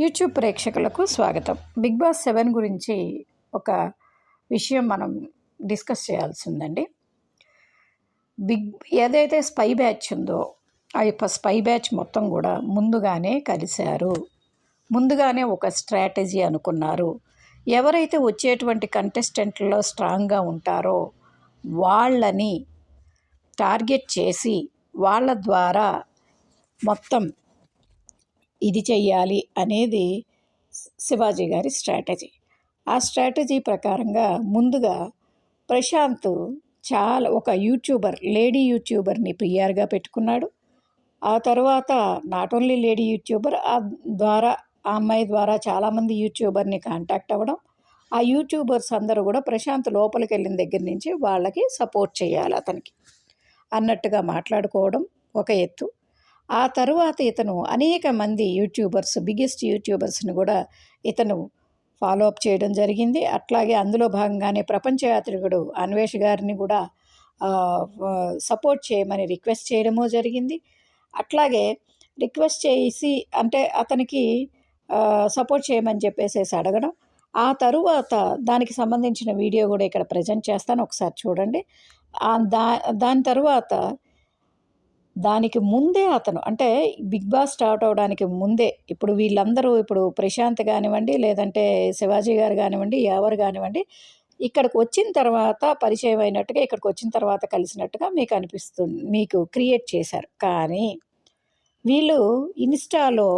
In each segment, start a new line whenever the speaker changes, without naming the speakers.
YouTube ప్రేక్షకులకు స్వాగతం. Big boss seven గురించి ఒక విషయం మనం డిస్కస్ చేయాల్సి ఉందండి బిగ్ ఏదైతే స్పై బ్యాచ్ ఉందో ఆ యొక్క స్పై బ్యాచ్ మొత్తం కూడా ముందుగానే కలిశారు. ముందుగానే ఒక స్ట్రాటజీ అనుకున్నారు. ఎవరైతే వచ్చేటువంటి కంటెస్టెంట్లో స్ట్రాంగ్గా ఉంటారో వాళ్ళని టార్గెట్ చేసి వాళ్ళ ద్వారా మొత్తం ఇది చెయ్యాలి అనేది శివాజీ గారి స్ట్రాటజీ. ఆ స్ట్రాటజీ ప్రకారంగా ముందుగా ప్రశాంత్ చాలా ఒక యూట్యూబర్ లేడీ యూట్యూబర్ని పిఆర్గా పెట్టుకున్నాడు. ఆ తర్వాత నాట్ ఓన్లీ లేడీ యూట్యూబర్ ఆ ద్వారా ఆ అమ్మాయి ద్వారా చాలామంది యూట్యూబర్ని కాంటాక్ట్ అవ్వడం. ఆ యూట్యూబర్స్ అందరూ కూడా ప్రశాంత్ లోపలికి వెళ్ళిన దగ్గర నుంచి వాళ్ళకి సపోర్ట్ చేయాలి అతనికి. అన్నట్టుగా మాట్లాడుకోవడం ఒక ఎత్తు. ఆ తరువాత ఇతను అనేక మంది యూట్యూబర్స్ బిగ్గెస్ట్ యూట్యూబర్స్ని కూడా ఇతను ఫాలో అప్ చేయడం జరిగింది. అట్లాగే అందులో భాగంగానే ప్రపంచ యాత్రికుడు అన్వేష్ గారిని కూడా సపోర్ట్ చేయమని రిక్వెస్ట్ చేయడము జరిగింది. అట్లాగే రిక్వెస్ట్ చేసి అంటే అతనికి సపోర్ట్ చేయమని చెప్పేసేసి అడగడం. ఆ తరువాత దానికి సంబంధించిన వీడియో కూడా ఇక్కడ ప్రజెంట్ చేస్తాను. ఒకసారి చూడండి. దా దాని తర్వాత దానికి ముందే అతను అంటే బిగ్ బాస్ స్టార్ట్ అవడానికి ముందే ఇప్పుడు వీళ్ళందరూ ఇప్పుడు ప్రశాంత్ కానివ్వండి లేదంటే శివాజీ గారు కానివ్వండి ఎవరు కానివ్వండి ఇక్కడికి వచ్చిన తర్వాత పరిచయం అయినట్టుగా ఇక్కడికి వచ్చిన తర్వాత కలిసినట్టుగా మీకు అనిపిస్తుంది మీకు క్రియేట్ చేశారు. కానీ వీళ్ళు ఇన్స్టాలో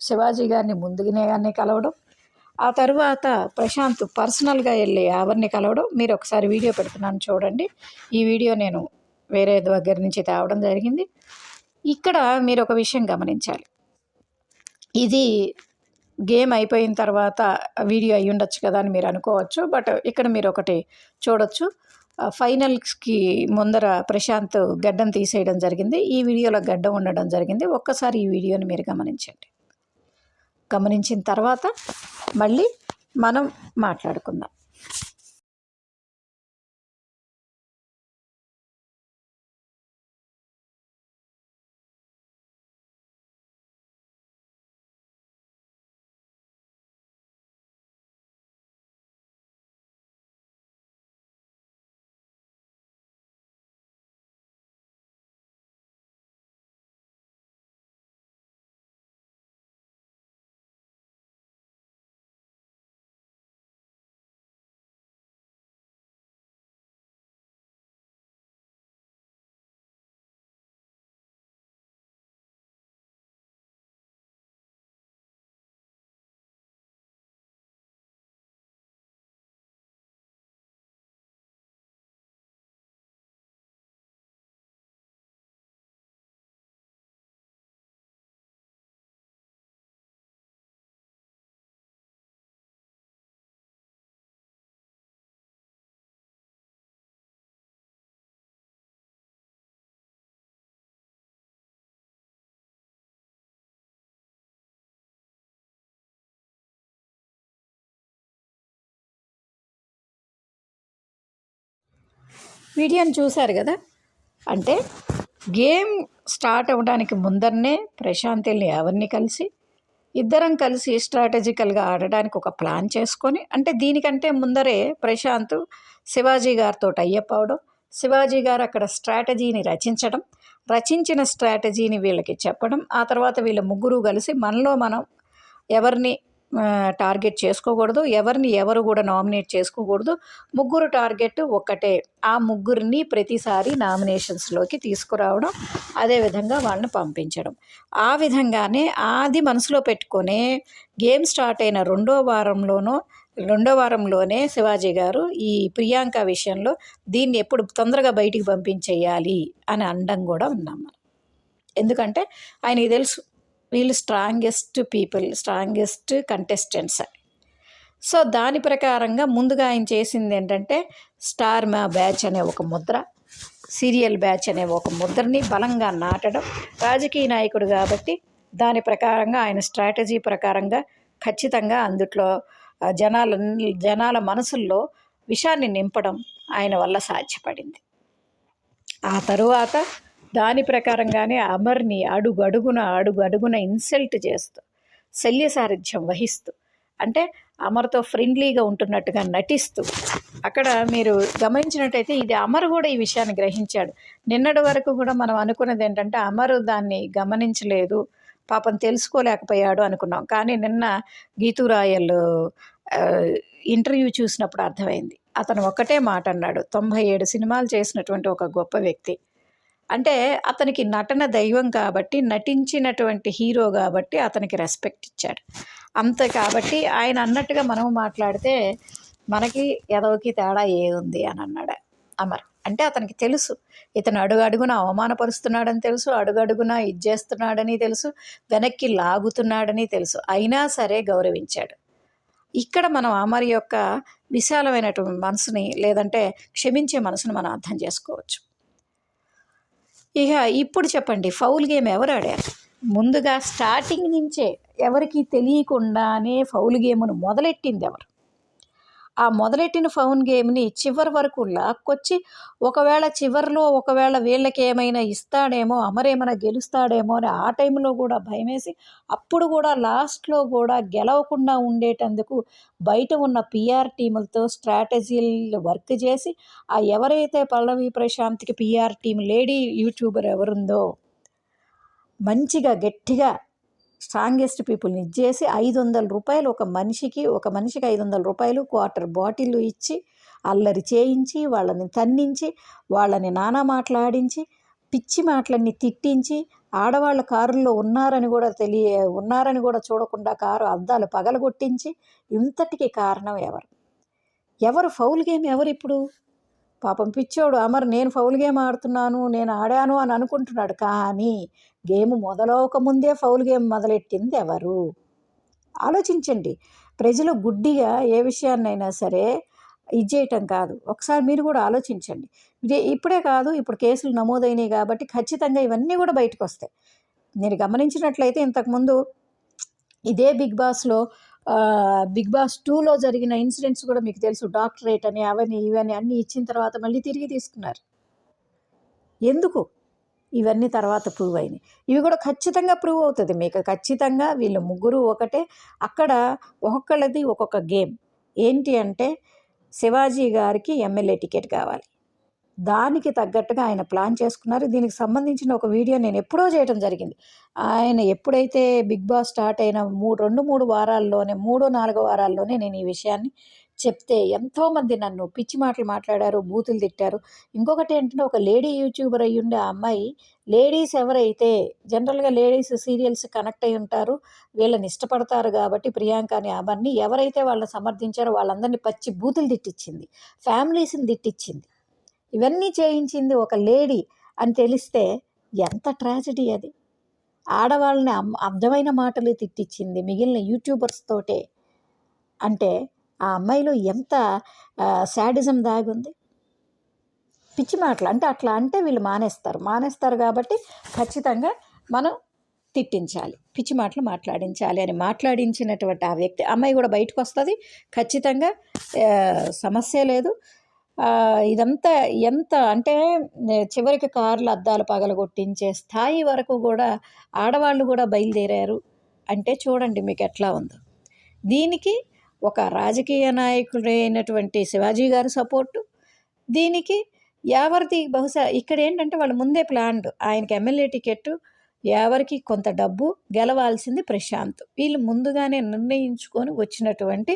శివాజీ గారిని ముందుగానే కలవడం ఆ తర్వాత ప్రశాంత్ పర్సనల్గా వెళ్ళి ఎవరిని కలవడం మీరు ఒకసారి వీడియో పెడుతున్నాను చూడండి. ఈ వీడియో నేను వేరే దగ్గర నుంచి తేవడం జరిగింది. ఇక్కడ మీరు ఒక విషయం గమనించాలి. ఇది గేమ్ అయిపోయిన తర్వాత వీడియో అయి ఉండొచ్చు కదా అని మీరు అనుకోవచ్చు. బట్ ఇక్కడ మీరు ఒకటి చూడొచ్చు. ఫైనల్స్కి ముందర ప్రశాంత్ గడ్డం తీసేయడం జరిగింది. ఈ వీడియోలో గడ్డం ఉండడం జరిగింది. ఒక్కసారి ఈ వీడియోని మీరు గమనించండి. గమనించిన తర్వాత మళ్ళీ మనం మాట్లాడుకుందాం. వీడియోని చూశారు కదా? అంటే గేమ్ స్టార్ట్ అవ్వడానికి ముందరనే ప్రశాంతిల్ని ఎవరిని కలిసి ఇద్దరం కలిసి స్ట్రాటజికల్గా ఆడడానికి ఒక ప్లాన్ చేసుకొని అంటే దీనికంటే ముందరే ప్రశాంత్ శివాజీ గారితో టైఅప్ అవడం శివాజీ గారు అక్కడ స్ట్రాటజీని రచించడం రచించిన స్ట్రాటజీని వీళ్ళకి చెప్పడం ఆ తర్వాత వీళ్ళ ముగ్గురు కలిసి మనలో మనం ఎవరిని టార్గెట్ చేసుకోకూడదు. ఎవరిని ఎవరు కూడా నామినేట్ చేసుకోకూడదు. ముగ్గురు టార్గెట్ ఒక్కటే. ఆ ముగ్గురిని ప్రతిసారి నామినేషన్స్లోకి తీసుకురావడం అదేవిధంగా వాళ్ళని పంపించడం. ఆ విధంగానే అది మనసులో పెట్టుకొని గేమ్ స్టార్ట్ అయిన రెండో వారంలోనూ రెండో వారంలోనే శివాజీ గారు ఈ ప్రియాంక విషయంలో దీన్ని ఎప్పుడు తొందరగా బయటికి పంపించేయాలి అని అండం కూడా ఉన్నాం ఎందుకంటే ఆయనకి తెలుసు వీళ్ళు strongest people strongest contestants so దాని ప్రకారంగా ముందుగా ఆయన చేసింది ఏంటంటే స్టార్ మా బ్యాచ్ అనే ఒక ముద్ర సీరియల్ బ్యాచ్ అనే ఒక ముద్రని బలంగా నాటడం రాజకీయ నాయకుడు కాబట్టి దాని ప్రకారంగా ఆయన స్ట్రాటజీ ప్రకారంగా ఖచ్చితంగా అందుట్లో జనాల జనాల మనసుల్లో విషాన్ని నింపడం ఆయన వల్ల సాధ్యపడింది. ఆ తరువాత దాని ప్రకారంగానే అమర్ని అడుగు అడుగున అడుగు అడుగున ఇన్సల్ట్ చేస్తూ శల్య సారథ్యం వహిస్తూ అంటే అమర్తో ఫ్రెండ్లీగా ఉంటున్నట్టుగా నటిస్తూ. అక్కడ మీరు గమనించినట్టయితే ఇది అమర్ కూడా ఈ విషయాన్ని గ్రహించాడు. నిన్నటి వరకు కూడా మనం అనుకున్నది ఏంటంటే అమరు దాన్ని గమనించలేదు పాపం తెలుసుకోలేకపోయాడు అనుకున్నాం. కానీ నిన్న గీతూ రాయల్ ఇంటర్వ్యూ చూసినప్పుడు అర్థమైంది. అతను ఒక్కటే మాట అన్నాడు తొంభై ఏడు సినిమాలు చేసినటువంటి ఒక గొప్ప వ్యక్తి. అంటే అతనికి నటన దైవం కాబట్టి నటించినటువంటి హీరో కాబట్టి అతనికి రెస్పెక్ట్ ఇచ్చాడు. అంత కాబట్టి ఆయన అన్నట్టుగా మనం మాట్లాడితే మనకి ఎదవకి తేడా ఏముంది అని అన్నాడు అమర్. అంటే అతనికి తెలుసు ఇతను అడుగు అడుగున అవమానపరుస్తున్నాడని తెలుసు అడుగడుగున ఇది చేస్తున్నాడని తెలుసు వెనక్కి లాగుతున్నాడని తెలుసు. అయినా సరే గౌరవించాడు. ఇక్కడ మనం అమర్ యొక్క విశాలమైనటువంటి మనసుని లేదంటే క్షమించే మనసును మనం అర్థం చేసుకోవచ్చు. ఇక ఇప్పుడు చెప్పండి ఫౌల్ గేమ్ ఎవరు ఆడారు? ముందుగా స్టార్టింగ్ నుంచే ఎవరికి తెలియకుండానే ఫౌల్ గేమ్ను మొదలెట్టింది ఎవరు? ఆ మొదలెట్టిన ఫౌన్ గేమ్ని చివరి వరకు లాక్కొచ్చి ఒకవేళ చివరిలో ఒకవేళ వీళ్ళకి ఏమైనా ఇస్తాడేమో అమరేమైనా గెలుస్తాడేమో అని ఆ టైంలో కూడా భయమేసి అప్పుడు కూడా లాస్ట్లో కూడా గెలవకుండా ఉండేటందుకు బయట ఉన్న పిఆర్ టీములతో స్ట్రాటజీలు వర్క్ చేసి ఆ ఎవరైతే పల్లవి ప్రశాంత్కి పిఆర్ టీం లేడీ యూట్యూబర్ ఎవరుందో మంచిగా గట్టిగా స్ట్రాంగెస్ట్ పీపుల్ని ఇచ్చేసి ఐదు వందల రూపాయలు ఒక మనిషికి ఒక మనిషికి ఐదు వందల రూపాయలు క్వార్టర్ బాటిల్ ఇచ్చి అల్లరి చేయించి వాళ్ళని తన్నించి వాళ్ళని నానా మాట్లాడించి పిచ్చి మాటలన్నీ తిట్టించి ఆడవాళ్ళ కారుల్లో ఉన్నారని కూడా తెలియ ఉన్నారని కూడా చూడకుండా కారు అద్దాలు పగలగొట్టించి ఇంతటికి కారణం ఎవరు? ఎవరు ఫౌల్ గేమ్ ఎవరు ఇప్పుడు పాపం పిచ్చోడు అమర్ నేను ఫౌల్ గేమ్ ఆడుతున్నాను నేను ఆడాను అని అనుకుంటున్నాడు కానీ గేమ్ మొదలవక ముందే ఫౌల్ గేమ్ మొదలెట్టింది ఎవరు? ఆలోచించండి. ప్రజలు గుడ్డిగా ఏ విషయాన్నైనా సరే ఇది చేయటం కాదు. ఒకసారి మీరు కూడా ఆలోచించండి. ఇదే ఇప్పుడే కాదు ఇప్పుడు కేసులు నమోదైనాయి కాబట్టి ఖచ్చితంగా ఇవన్నీ కూడా బయటకు వస్తాయి మీరు గమనించినట్లయితే ఇంతకుముందు ఇదే బిగ్ బాస్లో బిగ్ బాస్ టూలో జరిగిన ఇన్సిడెంట్స్ కూడా మీకు తెలుసు. డాక్టరేట్ అని అవని ఇవని అన్నీ ఇచ్చిన తర్వాత మళ్ళీ తిరిగి తీసుకున్నారు. ఎందుకు? ఇవన్నీ తర్వాత ప్రూవ్ అయినాయి. ఇవి కూడా ఖచ్చితంగా ప్రూవ్ అవుతుంది మీకు. ఖచ్చితంగా వీళ్ళు ముగ్గురు ఒకటే. అక్కడ ఒక్కొక్కళ్ళది ఒక్కొక్క గేమ్. ఏంటి అంటే శివాజీ గారికి ఎమ్మెల్యే టికెట్ కావాలి. దానికి తగ్గట్టుగా ఆయన ప్లాన్ చేసుకున్నారు. దీనికి సంబంధించిన ఒక వీడియో నేను ఎప్పుడో చేయడం జరిగింది. ఆయన ఎప్పుడైతే బిగ్ బాస్ స్టార్ట్ అయిన మూడు రెండు మూడు వారాల్లోనే మూడో నాలుగో వారాల్లోనే నేను ఈ విషయాన్ని చెప్తే ఎంతోమంది నన్ను పిచ్చి మాటలు మాట్లాడారు బూతులు తిట్టారు. ఇంకొకటి ఏంటంటే ఒక లేడీ యూట్యూబర్ అయ్యి ఉండే ఆ అమ్మాయి లేడీస్ ఎవరైతే జనరల్గా లేడీస్ సీరియల్స్ కనెక్ట్ అయి ఉంటారు వీళ్ళని ఇష్టపడతారు కాబట్టి ప్రియాంక అని అవన్నీ ఎవరైతే వాళ్ళని సమర్థించారో వాళ్ళందరినీ పచ్చి బూతులు తిట్టించింది ఫ్యామిలీస్ని తిట్టించింది. ఇవన్నీ చేయించింది ఒక లేడీ అని తెలిస్తే ఎంత ట్రాజడీ అది. ఆడవాళ్ళని అమ్ అర్థమైన మాటలు తిట్టించింది మిగిలిన యూట్యూబర్స్ తోటే. అంటే ఆ అమ్మాయిలో ఎంత శాడిజం దాగుంది? పిచ్చి మాటలు. అంటే అట్లా అంటే వీళ్ళు మానేస్తారు. మానేస్తారు కాబట్టి ఖచ్చితంగా మనం తిట్టించాలి. పిచ్చి మాటలు మాట్లాడించాలి అని మాట్లాడించినటువంటి ఆ వ్యక్తి అమ్మాయి కూడా బయటకు వస్తుంది ఖచ్చితంగా సమస్య లేదు. ఇదంతా ఎంత అంటే చివరికి కార్లు అద్దాలు పగలగొట్టించే స్థాయి వరకు కూడా ఆడవాళ్ళు కూడా బయలుదేరారు. అంటే చూడండి మీకు ఎట్లా ఉందో. దీనికి ఒక రాజకీయ నాయకుడైనటువంటి శివాజీ గారి సపోర్టు దీనికి ఎవరిది బహుశా ఇక్కడ ఏంటంటే వాళ్ళు ముందే ప్లాన్ ఆయనకి ఎమ్మెల్యే టికెట్ ఎవరికి కొంత డబ్బు గెలవాల్సింది ప్రశాంత్. వీళ్ళు ముందుగానే నిర్ణయించుకొని వచ్చినటువంటి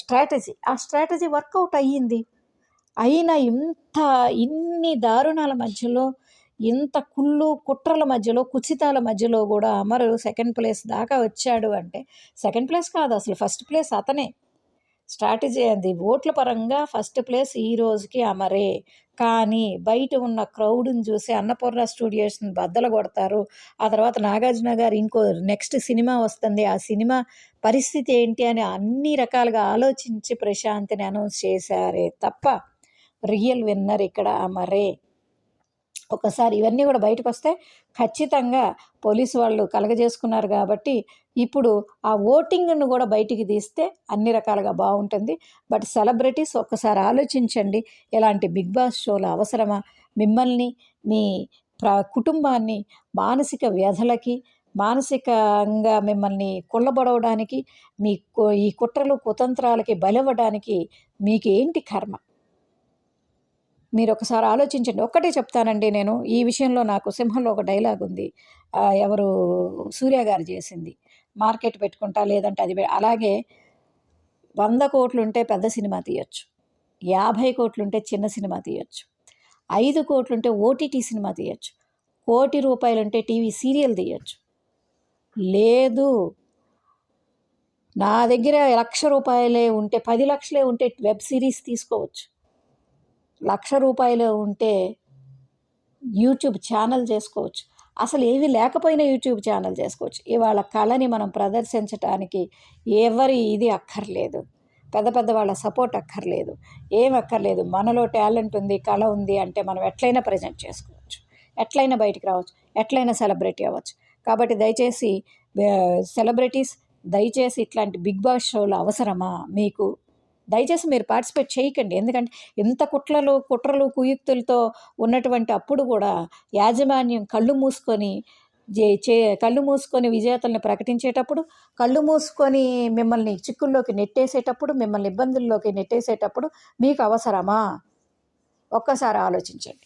స్ట్రాటజీ ఆ స్ట్రాటజీ వర్కౌట్ అయ్యింది. అయినా ఇంత ఇన్ని దారుణాల మధ్యలో ఇంత కుళ్ళు కుట్రల మధ్యలో కుచితాల మధ్యలో కూడా అమరు సెకండ్ ప్లేస్ దాకా వచ్చాడు అంటే సెకండ్ ప్లేస్ కాదు అసలు ఫస్ట్ ప్లేస్ అతనే. స్ట్రాటజీ అది ఓట్ల పరంగా ఫస్ట్ ప్లేస్ ఈ రోజుకి అమరే. కానీ బయట ఉన్న క్రౌడ్ని చూసి అన్నపూర్ణ స్టూడియోస్ని బద్దలు కొడతారు. ఆ తర్వాత నాగార్జున గారు ఇంకో నెక్స్ట్ సినిమా వస్తుంది. ఆ సినిమా పరిస్థితి ఏంటి అని అన్ని రకాలుగా ఆలోచించి ప్రశాంత్ని అనౌన్స్ చేశారే తప్ప రియల్ విన్నర్ ఇక్కడ అమరే. ఒకసారి ఇవన్నీ కూడా బయటకు వస్తే ఖచ్చితంగా పోలీసు వాళ్ళు కలగజేసుకున్నారు కాబట్టి ఇప్పుడు ఆ ఓటింగ్ను కూడా బయటికి తీస్తే అన్ని రకాలుగా బాగుంటుంది. బట్ సెలబ్రిటీస్ ఒక్కసారి ఆలోచించండి ఇలాంటి బిగ్ బాస్ షోలు అవసరమా? మిమ్మల్ని మీ ప్ర కుటుంబాన్ని మానసిక వ్యధలకి మానసికంగా మిమ్మల్ని కుళ్ళబడవడానికి మీ ఈ కుట్రలు కుతంత్రాలకి బలవ్వడానికి మీకు ఏంటి కర్మ? మీరు ఒకసారి ఆలోచించండి. ఒక్కటే చెప్తానండి నేను. ఈ విషయంలో నాకు సింహంలో ఒక డైలాగ్ ఉంది. ఎవరు? సూర్య గారు చేసింది. మార్కెట్ పెట్టుకుంటా లేదంటే అది అలాగే వంద కోట్లు ఉంటే పెద్ద సినిమా తీయొచ్చు. యాభై కోట్లు ఉంటే చిన్న సినిమా తీయొచ్చు. ఐదు కోట్లు ఉంటే ఓటీటీ సినిమా తీయొచ్చు. కోటి రూపాయలు ఉంటే టీవీ సీరియల్ తీయొచ్చు. లేదు. నా దగ్గర లక్ష రూపాయలే ఉంటే పది లక్షలే ఉంటే వెబ్ సిరీస్ తీసుకోవచ్చు. లక్ష రూపాయలు ఉంటే యూట్యూబ్ ఛానల్ చేసుకోవచ్చు. అసలు ఏవి లేకపోయినా యూట్యూబ్ ఛానల్ చేసుకోవచ్చు. ఇవాళ కళని మనం ప్రదర్శించడానికి ఎవరి ఇది అక్కర్లేదు. పెద్ద పెద్ద వాళ్ళ సపోర్ట్ అక్కర్లేదు. ఏం అక్కర్లేదు. మనలో టాలెంట్ ఉంది కళ ఉంది అంటే మనం ఎట్లయినా ప్రజెంట్ చేసుకోవచ్చు. ఎట్లయినా బయటికి రావచ్చు. ఎట్లయినా సెలబ్రిటీ అవ్వచ్చు. కాబట్టి దయచేసి సెలబ్రిటీస్ దయచేసి ఇట్లాంటి బిగ్ బాస్ షోలు అవసరమా మీకు? దయచేసి మీరు పార్టిసిపేట్ చేయకండి. ఎందుకంటే ఇంత కుట్రలు కుట్రలు కుయుక్తులతో ఉన్నటువంటి అప్పుడు కూడా యాజమాన్యం కళ్ళు మూసుకొని జే- చే కళ్ళు మూసుకొని విజేతల్ని ప్రకటించేటప్పుడు కళ్ళు మూసుకొని మిమ్మల్ని చిక్కుల్లోకి నెట్టేసేటప్పుడు మిమ్మల్ని ఇబ్బందుల్లోకి నెట్టేసేటప్పుడు మీకు అవసరమా? ఒక్కసారి ఆలోచించండి.